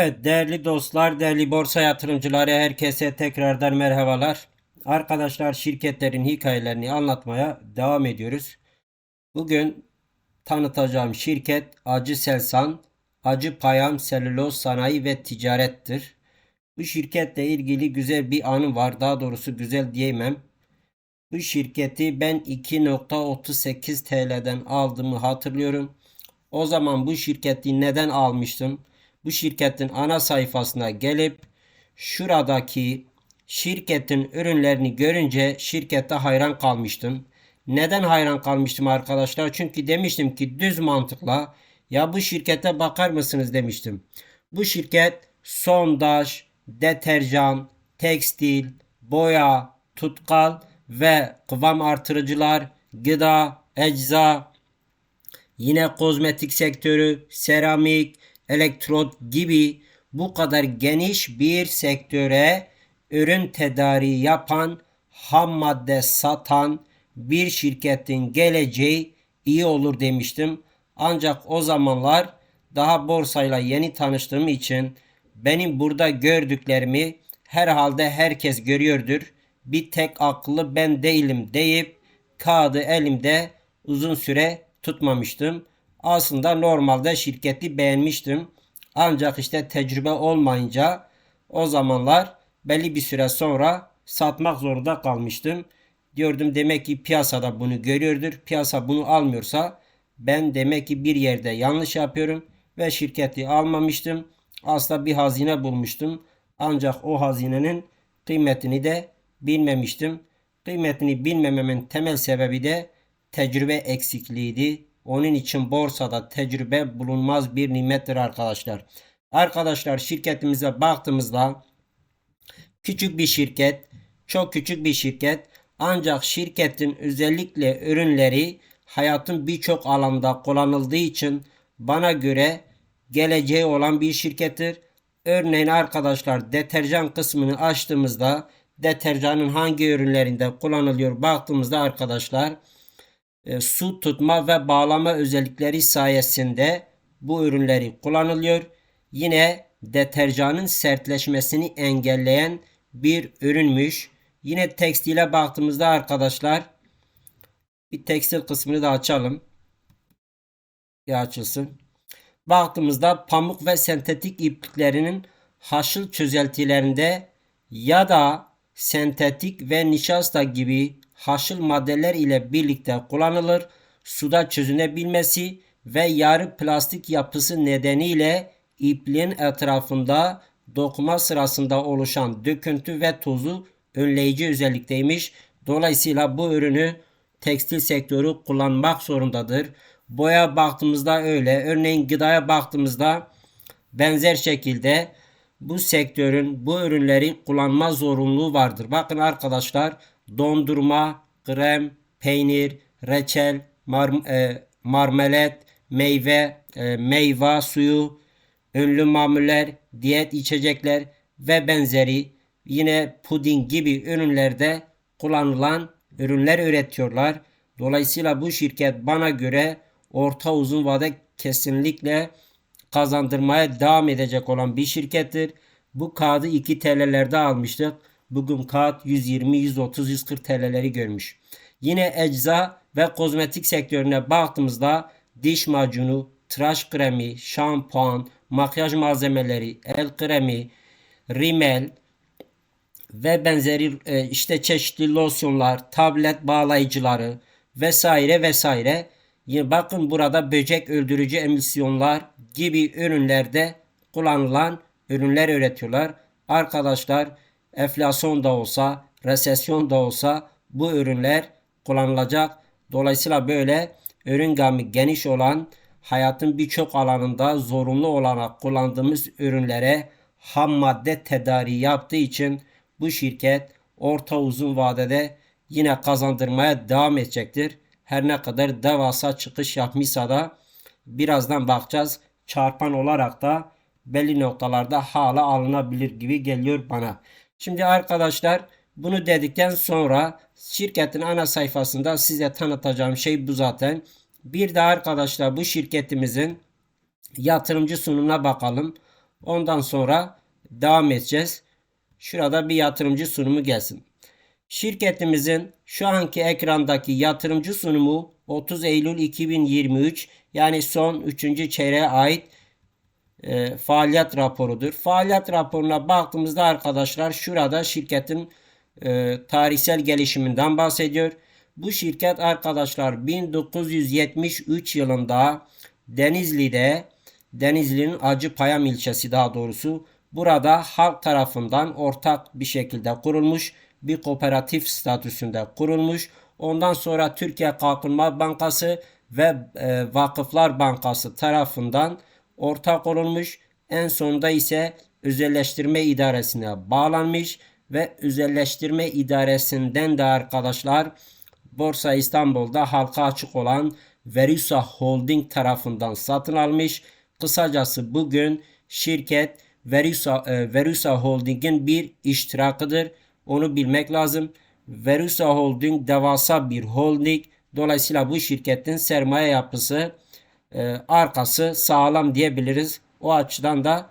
Evet değerli dostlar, değerli borsa yatırımcıları herkese tekrardan merhabalar. Arkadaşlar şirketlerin hikayelerini anlatmaya devam ediyoruz. Bugün tanıtacağım şirket Acı Selsan, Acı Payam Selüloz Sanayi ve Ticarettir. Bu şirketle ilgili güzel bir anı var. Daha doğrusu güzel diyemem. Bu şirketi ben 2.38 TL'den aldığımı hatırlıyorum. O zaman bu şirketi neden almıştım? Bu şirketin ana sayfasına gelip şuradaki şirketin ürünlerini görünce şirkette hayran kalmıştım. Neden hayran kalmıştım arkadaşlar? Çünkü demiştim ki düz mantıkla ya bu şirkete bakar mısınız demiştim. Bu şirket sondaj, deterjan, tekstil, boya, tutkal ve kıvam artırıcılar, gıda, ecza, yine kozmetik sektörü, seramik, elektrot gibi bu kadar geniş bir sektöre ürün tedariği yapan, ham madde satan bir şirketin geleceği iyi olur demiştim. Ancak o zamanlar daha borsayla yeni tanıştığım için benim burada gördüklerimi herhalde herkes görüyordur. Bir tek akıllı ben değilim deyip kağıdı elimde uzun süre tutmamıştım. Aslında normalde şirketi beğenmiştim. Ancak işte tecrübe olmayınca o zamanlar belli bir süre sonra satmak zorunda kalmıştım. Diyordum demek ki piyasada bunu görüyordur. Piyasa bunu almıyorsa ben demek ki bir yerde yanlış yapıyorum ve şirketi almamıştım. Aslında bir hazine bulmuştum. Ancak o hazinenin kıymetini de bilmemiştim. Kıymetini bilmememin temel sebebi de tecrübe eksikliğiydi. Onun için borsada tecrübe bulunmaz bir nimettir arkadaşlar. Arkadaşlar şirketimize baktığımızda küçük bir şirket, çok küçük bir şirket ancak şirketin özellikle ürünleri hayatın birçok alanda kullanıldığı için bana göre geleceği olan bir şirkettir. Örneğin arkadaşlar deterjan kısmını açtığımızda deterjanın hangi ürünlerinde kullanılıyor baktığımızda arkadaşlar e, su tutma ve bağlama özellikleri sayesinde bu ürünleri kullanılıyor. Yine deterjanın sertleşmesini engelleyen bir ürünmüş. Yine tekstile baktığımızda arkadaşlar bir tekstil kısmını da açalım. Bir açılsın. Baktığımızda pamuk ve sentetik ipliklerinin haşıl çözeltilerinde ya da sentetik ve nişasta gibi haşıl maddeler ile birlikte kullanılır. Suda çözünebilmesi ve yarı plastik yapısı nedeniyle ipliğin etrafında dokuma sırasında oluşan döküntü ve tozu önleyici özellikteymiş. Dolayısıyla bu ürünü tekstil sektörü kullanmak zorundadır. Boya baktığımızda öyle. Örneğin gıdaya baktığımızda benzer şekilde bu sektörün bu ürünleri kullanma zorunluluğu vardır. Bakın arkadaşlar dondurma, krem, peynir, reçel, mar, e, marmelat, meyve, e, meyve suyu, ünlü mamuller, diyet içecekler ve benzeri yine puding gibi ürünlerde kullanılan ürünler üretiyorlar. Dolayısıyla bu şirket bana göre orta uzun vade kesinlikle kazandırmaya devam edecek olan bir şirkettir. Bu kağıdı 2 TL'lerde almıştık. Bugün kağıt 120, 130, 140 TL'leri görmüş. Yine ecza ve kozmetik sektörüne baktığımızda diş macunu, tıraş kremi, şampuan, makyaj malzemeleri, el kremi, rimel ve benzeri e, işte çeşitli losyonlar, tablet bağlayıcıları vesaire vesaire. Bakın burada böcek öldürücü emisyonlar gibi ürünlerde kullanılan ürünler üretiyorlar. Arkadaşlar enflasyon da olsa, resesyon da olsa bu ürünler kullanılacak. Dolayısıyla böyle ürün gamı geniş olan hayatın birçok alanında zorunlu olarak kullandığımız ürünlere ham madde tedariği yaptığı için bu şirket orta uzun vadede yine kazandırmaya devam edecektir. Her ne kadar devasa çıkış yapmışsa da birazdan bakacağız. Çarpan olarak da belli noktalarda hala alınabilir gibi geliyor bana. Şimdi arkadaşlar bunu dedikten sonra şirketin ana sayfasında size tanıtacağım şey bu zaten. Bir de arkadaşlar bu şirketimizin yatırımcı sunumuna bakalım. Ondan sonra devam edeceğiz. Şurada bir yatırımcı sunumu gelsin. Şirketimizin şu anki ekrandaki yatırımcı sunumu 30 Eylül 2023 yani son 3. çeyreğe ait e, faaliyet raporudur. Faaliyet raporuna baktığımızda arkadaşlar şurada şirketin e, tarihsel gelişiminden bahsediyor. Bu şirket arkadaşlar 1973 yılında Denizli'de Denizli'nin Acıpayam ilçesi daha doğrusu burada halk tarafından ortak bir şekilde kurulmuş bir kooperatif statüsünde kurulmuş. Ondan sonra Türkiye Kalkınma Bankası ve e, Vakıflar Bankası tarafından ortak olunmuş. En sonunda ise özelleştirme idaresine bağlanmış ve özelleştirme idaresinden de arkadaşlar Borsa İstanbul'da halka açık olan Verusa Holding tarafından satın almış. Kısacası bugün şirket Verusa, e, Verusa Holding'in bir iştirakıdır. Onu bilmek lazım. Verusa Holding devasa bir holding. Dolayısıyla bu şirketin sermaye yapısı e, arkası sağlam diyebiliriz. O açıdan da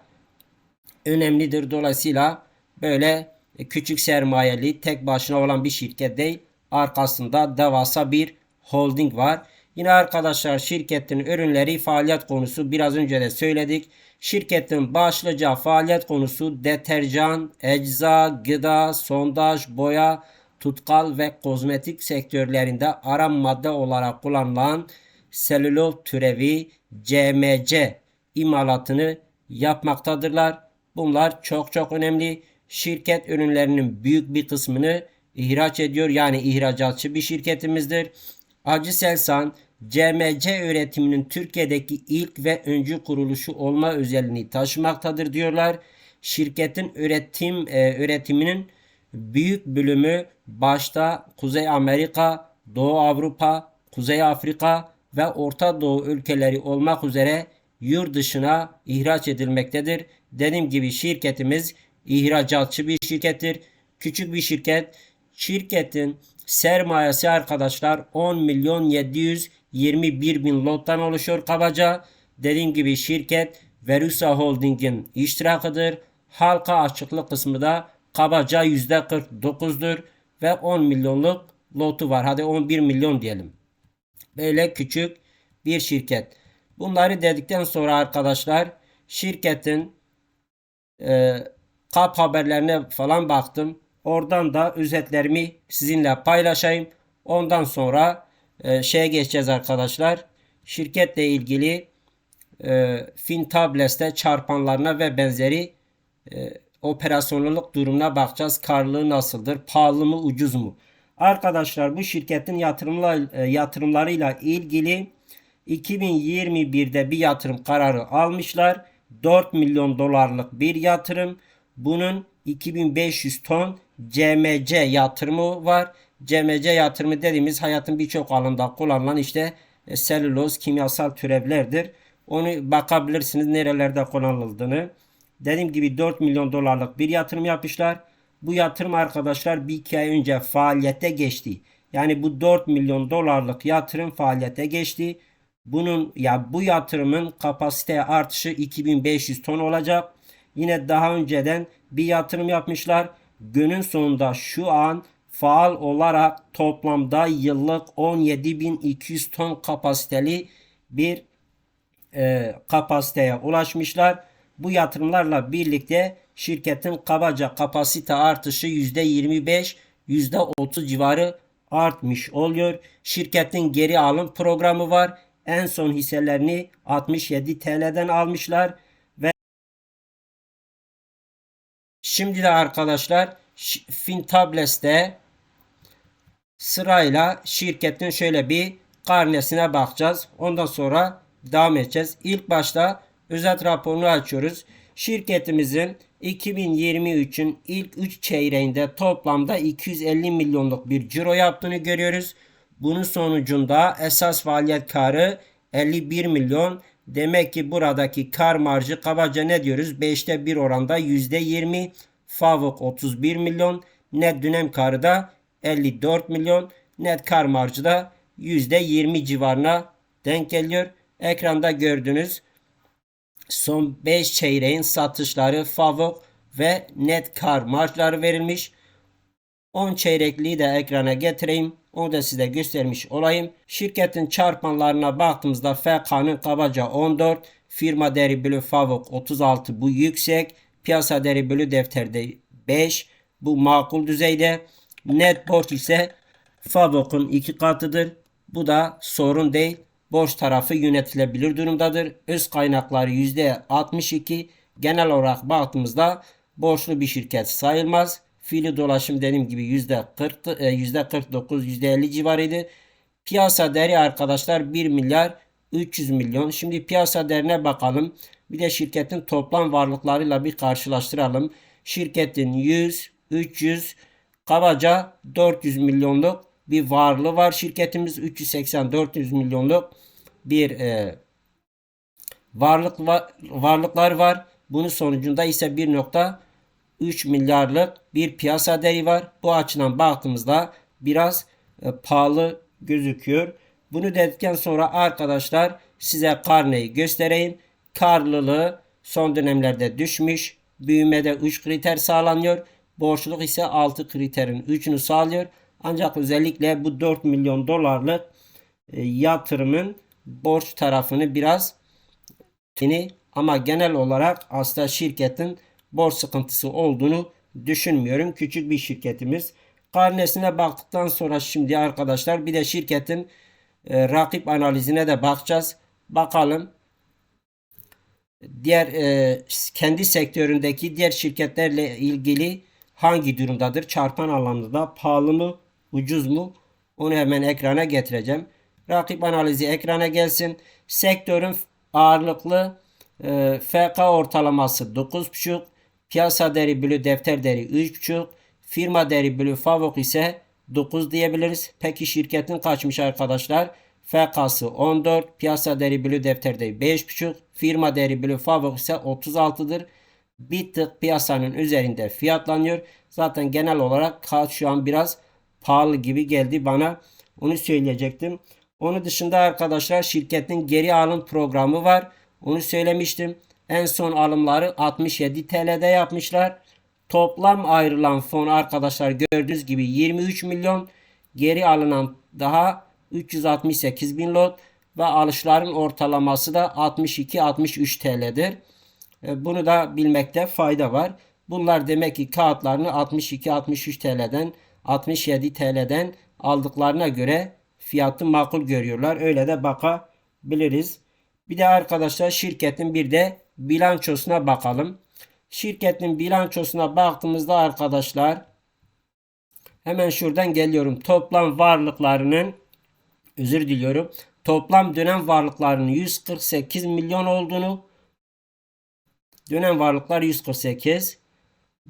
önemlidir. Dolayısıyla böyle küçük sermayeli tek başına olan bir şirket değil. Arkasında devasa bir holding var. Yine arkadaşlar şirketin ürünleri faaliyet konusu biraz önce de söyledik. Şirketin başlıca faaliyet konusu deterjan, ecza, gıda, sondaj, boya, tutkal ve kozmetik sektörlerinde aram madde olarak kullanılan selüloz türevi CMC imalatını yapmaktadırlar. Bunlar çok çok önemli. Şirket ürünlerinin büyük bir kısmını ihraç ediyor. Yani ihracatçı bir şirketimizdir. Acı Selsan CMC üretiminin Türkiye'deki ilk ve öncü kuruluşu olma özelliğini taşımaktadır diyorlar. Şirketin üretim e, üretiminin büyük bölümü başta Kuzey Amerika, Doğu Avrupa, Kuzey Afrika ve Orta Doğu ülkeleri olmak üzere yurt dışına ihraç edilmektedir. Dediğim gibi şirketimiz ihracatçı bir şirkettir. Küçük bir şirket. Şirketin sermayesi arkadaşlar 10 milyon 721 bin lottan oluşuyor kabaca. Dediğim gibi şirket Verusa Holding'in iştirakıdır. Halka açıklık kısmı da kabaca %49'dur ve 10 milyonluk lotu var. Hadi 11 milyon diyelim. Böyle küçük bir şirket. Bunları dedikten sonra arkadaşlar şirketin e, kap haberlerine falan baktım. Oradan da özetlerimi sizinle paylaşayım. Ondan sonra e, şeye geçeceğiz arkadaşlar. Şirketle ilgili e, Fintables'te çarpanlarına ve benzeri e, operasyonluluk durumuna bakacağız. Karlılığı nasıldır? Pahalı mı? Ucuz mu? Arkadaşlar bu şirketin yatırımla, e, yatırımlarıyla ilgili 2021'de bir yatırım kararı almışlar. 4 milyon dolarlık bir yatırım. Bunun 2500 ton CMC yatırımı var. CMC yatırımı dediğimiz hayatın birçok alanında kullanılan işte e, selüloz kimyasal türevlerdir. Onu bakabilirsiniz nerelerde kullanıldığını. Dediğim gibi 4 milyon dolarlık bir yatırım yapmışlar. Bu yatırım arkadaşlar bir iki ay önce faaliyete geçti. Yani bu 4 milyon dolarlık yatırım faaliyete geçti. Bunun ya bu yatırımın kapasite artışı 2500 ton olacak. Yine daha önceden bir yatırım yapmışlar. Günün sonunda şu an faal olarak toplamda yıllık 17.200 ton kapasiteli bir e, kapasiteye ulaşmışlar. Bu yatırımlarla birlikte şirketin kabaca kapasite artışı %25 %30 civarı artmış oluyor. Şirketin geri alım programı var. En son hisselerini 67 TL'den almışlar ve şimdi de arkadaşlar Fintables'te sırayla şirketin şöyle bir karnesine bakacağız. Ondan sonra devam edeceğiz. İlk başta özet raporunu açıyoruz. Şirketimizin 2023'ün ilk 3 çeyreğinde toplamda 250 milyonluk bir ciro yaptığını görüyoruz. Bunun sonucunda esas faaliyet karı 51 milyon. Demek ki buradaki kar marjı kabaca ne diyoruz? 5'te 1 oranda %20. Favok 31 milyon. Net dönem karı da 54 milyon. Net kar marjı da %20 civarına denk geliyor. Ekranda gördüğünüz son 5 çeyreğin satışları, FAVÖK ve net kar marjları verilmiş. 10 çeyrekliği de ekrana getireyim. Onu da size göstermiş olayım. Şirketin çarpanlarına baktığımızda FK'nın kabaca 14, firma değeri bölü FAVÖK 36 bu yüksek. Piyasa değeri bölü defterde 5 bu makul düzeyde. Net borç ise FAVÖK'ün iki katıdır. Bu da sorun değil. Borç tarafı yönetilebilir durumdadır. Öz kaynakları %62. Genel olarak baktığımızda borçlu bir şirket sayılmaz. Fiili dolaşım dediğim gibi %40, e, %49, %50 civarıydı. Piyasa değeri arkadaşlar 1 milyar 300 milyon. Şimdi piyasa değerine bakalım. Bir de şirketin toplam varlıklarıyla bir karşılaştıralım. Şirketin 100, 300, kabaca 400 milyonluk bir varlığı var. Şirketimiz 380-400 milyonluk bir e, varlık var, varlıklar var. Bunun sonucunda ise 1.3 milyarlık bir piyasa değeri var. Bu açıdan baktığımızda biraz e, pahalı gözüküyor. Bunu dedikten sonra arkadaşlar size karneyi göstereyim. Karlılığı son dönemlerde düşmüş. Büyümede 3 kriter sağlanıyor. Borçluluk ise 6 kriterin 3'ünü sağlıyor. Ancak özellikle bu 4 milyon dolarlık e, yatırımın borç tarafını biraz ama genel olarak aslında şirketin borç sıkıntısı olduğunu düşünmüyorum. Küçük bir şirketimiz. Karnesine baktıktan sonra şimdi arkadaşlar bir de şirketin e, rakip analizine de bakacağız. Bakalım diğer e, kendi sektöründeki diğer şirketlerle ilgili hangi durumdadır? Çarpan anlamında pahalı mı, ucuz mu? Onu hemen ekrana getireceğim. Rakip analizi ekrana gelsin. Sektörün ağırlıklı e, FK ortalaması 9.5, piyasa değeri bölü defter değeri 3.5, firma değeri bölü FAVÖK ise 9 diyebiliriz. Peki şirketin kaçmış arkadaşlar? FK'sı 14, piyasa değeri bölü defter değeri 5.5, firma değeri bölü FAVÖK ise 36'dır. Bir tık piyasanın üzerinde fiyatlanıyor. Zaten genel olarak kağıt şu an biraz pahalı gibi geldi bana. Onu söyleyecektim. Onun dışında arkadaşlar şirketin geri alım programı var. Onu söylemiştim. En son alımları 67 TL'de yapmışlar. Toplam ayrılan fon arkadaşlar gördüğünüz gibi 23 milyon. Geri alınan daha 368 bin lot ve alışların ortalaması da 62-63 TL'dir. E, bunu da bilmekte fayda var. Bunlar demek ki kağıtlarını 62-63 TL'den 67 TL'den aldıklarına göre fiyatı makul görüyorlar. Öyle de bakabiliriz. Bir de arkadaşlar şirketin bir de bilançosuna bakalım. Şirketin bilançosuna baktığımızda arkadaşlar hemen şuradan geliyorum. Toplam varlıklarının özür diliyorum. Toplam dönem varlıklarının 148 milyon olduğunu dönem varlıklar 148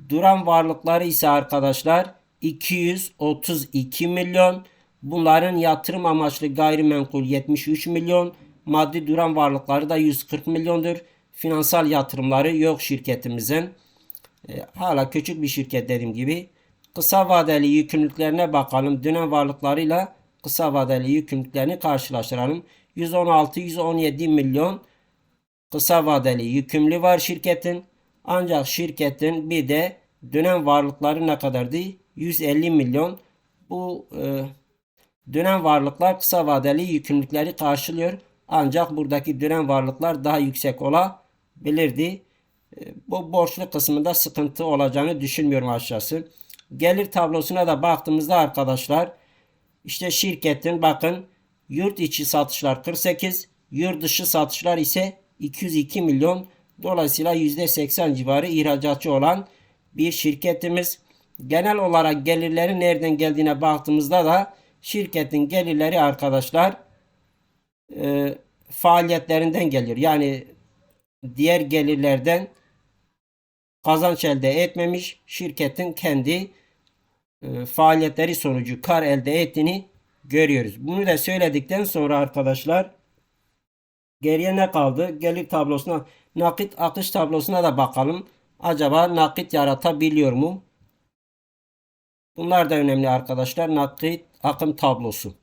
duran varlıkları ise arkadaşlar 232 milyon bunların yatırım amaçlı gayrimenkul 73 milyon maddi duran varlıkları da 140 milyondur finansal yatırımları yok şirketimizin e, hala küçük bir şirket dediğim gibi kısa vadeli yükümlülüklerine bakalım dönem varlıklarıyla kısa vadeli yükümlülüklerini karşılaştıralım. 116-117 milyon kısa vadeli yükümlü var şirketin. Ancak şirketin bir de dönem varlıkları ne kadardı? 150 milyon. Bu e, dönem varlıklar kısa vadeli yükümlülükleri karşılıyor. Ancak buradaki dönem varlıklar daha yüksek olabilirdi. E, bu borçlu kısmında sıkıntı olacağını düşünmüyorum aşağısı. Gelir tablosuna da baktığımızda arkadaşlar işte şirketin bakın yurt içi satışlar 48, yurt dışı satışlar ise 202 milyon. Dolayısıyla %80 civarı ihracatçı olan bir şirketimiz. Genel olarak gelirleri nereden geldiğine baktığımızda da şirketin gelirleri arkadaşlar e, faaliyetlerinden geliyor. Yani diğer gelirlerden kazanç elde etmemiş şirketin kendi e, faaliyetleri sonucu kar elde ettiğini görüyoruz. Bunu da söyledikten sonra arkadaşlar geriye ne kaldı? Gelir tablosuna nakit akış tablosuna da bakalım. Acaba nakit yaratabiliyor mu? Bunlar da önemli arkadaşlar. Nakit akım tablosu.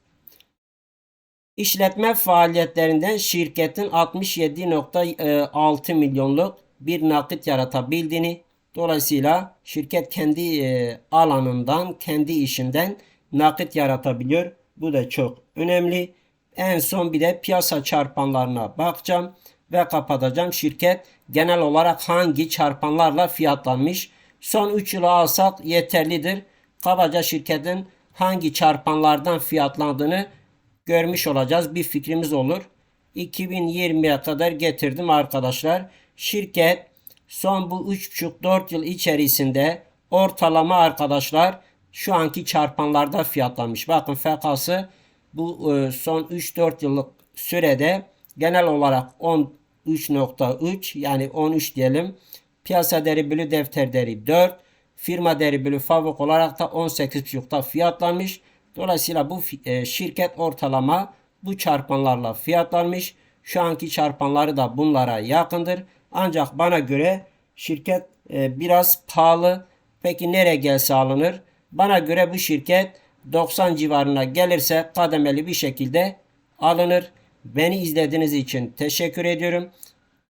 İşletme faaliyetlerinden şirketin 67.6 milyonluk bir nakit yaratabildiğini, dolayısıyla şirket kendi e, alanından, kendi işinden nakit yaratabiliyor. Bu da çok önemli. En son bir de piyasa çarpanlarına bakacağım ve kapatacağım. Şirket genel olarak hangi çarpanlarla fiyatlanmış? Son 3 yılı alsak yeterlidir. Kabaca şirketin hangi çarpanlardan fiyatlandığını görmüş olacağız. Bir fikrimiz olur. 2020'ye kadar getirdim arkadaşlar. Şirket son bu 3,5-4 yıl içerisinde ortalama arkadaşlar şu anki çarpanlarda fiyatlanmış. Bakın FK'sı bu e, son 3-4 yıllık sürede genel olarak 13.3 yani 13 diyelim. Piyasa değeri bölü defter değeri 4. Firma değeri bölü fabrik olarak da 18.5'ta fiyatlanmış. Dolayısıyla bu e, şirket ortalama bu çarpanlarla fiyatlanmış. Şu anki çarpanları da bunlara yakındır. Ancak bana göre şirket e, biraz pahalı. Peki nereye gelse alınır? Bana göre bu şirket 90 civarına gelirse kademeli bir şekilde alınır. Beni izlediğiniz için teşekkür ediyorum.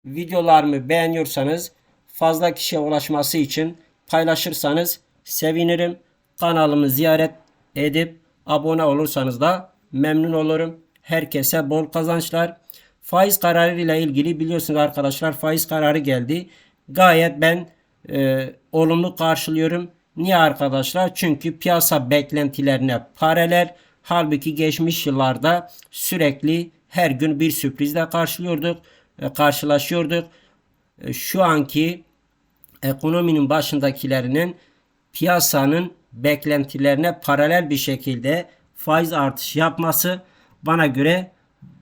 Videolarımı beğeniyorsanız fazla kişiye ulaşması için paylaşırsanız sevinirim. Kanalımı ziyaret edip abone olursanız da memnun olurum. Herkese bol kazançlar. Faiz kararı ile ilgili biliyorsunuz arkadaşlar faiz kararı geldi. Gayet ben e, olumlu karşılıyorum. Niye arkadaşlar? Çünkü piyasa beklentilerine paralel. Halbuki geçmiş yıllarda sürekli her gün bir sürprizle karşılıyorduk, e, karşılaşıyorduk. E, şu anki ekonominin başındakilerinin piyasanın beklentilerine paralel bir şekilde faiz artışı yapması bana göre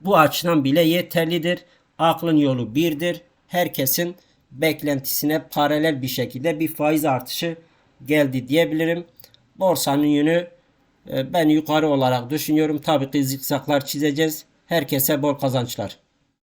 bu açıdan bile yeterlidir. Aklın yolu birdir. Herkesin beklentisine paralel bir şekilde bir faiz artışı geldi diyebilirim. Borsanın yönü e, ben yukarı olarak düşünüyorum. Tabii ki zikzaklar çizeceğiz. Herkese bol kazançlar.